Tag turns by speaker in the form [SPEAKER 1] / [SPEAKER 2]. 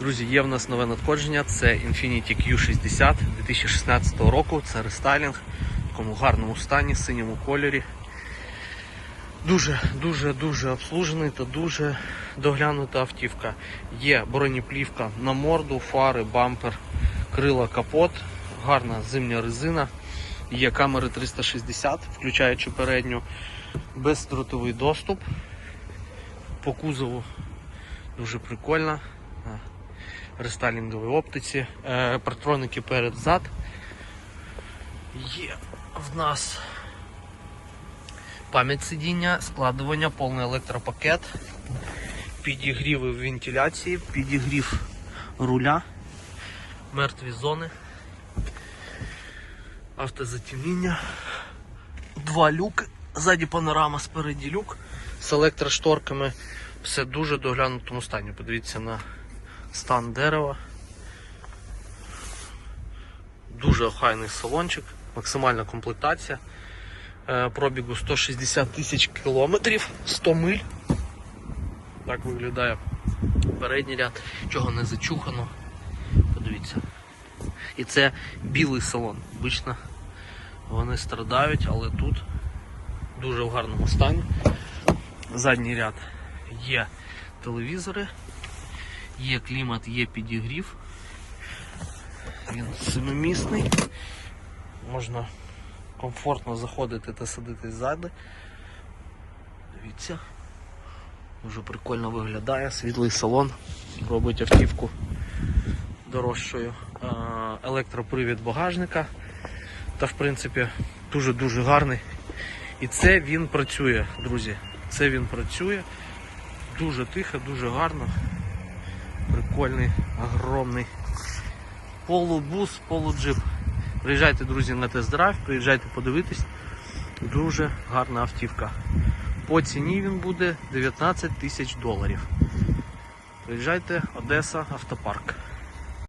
[SPEAKER 1] Друзі, є в нас нове надходження. Це Infiniti Q60 2016 року. Це рестайлінг в такому гарному стані, синьому кольорі. Дуже, дуже, дуже обслужений та дуже доглянута автівка. Є бронеплівка на морду, фари, бампер, крила, капот, гарна зимня резина. Є камери 360, включаючи передню, бездротовий доступ. По кузову дуже прикольно. Рестайлінговій оптиці. Е, Партроники перед-зад. Є в нас пам'ять сидіння, складування, повний електропакет, підігріви вентиляції, підігрів руля, мертві зони, автозатемніння, два люки, ззаді панорама, спереді люк з електрошторками. Все дуже доглянутому стані. Подивіться на стан дерева. Дуже охайний салончик, максимальна комплектація. Е, Пробігу 160 тисяч кілометрів, 100 миль. Так виглядає передній ряд, чого не зачухано. Подивіться. І це білий салон. Обично вони страдають, але тут дуже в гарному стані. Задній ряд є телевізори, є клімат, є підігрів. Він семимісний. Можна комфортно заходити та сидити ззади. Дивіться. Дуже прикольно виглядає, світлий салон, робить автівку дорожчою. Електропривід багажника. Та в принципі дуже-дуже гарний. І це він працює, друзі. Це він працює. Дуже тихо, дуже гарно. Прикольний, огромний. Полубус, полуджип. Приїжджайте, друзі, на тест-драйв, приїжджайте подивитись. Дуже гарна автівка. По ціні він буде 19 тисяч доларів. Приїжджайте, Одеса, автопарк.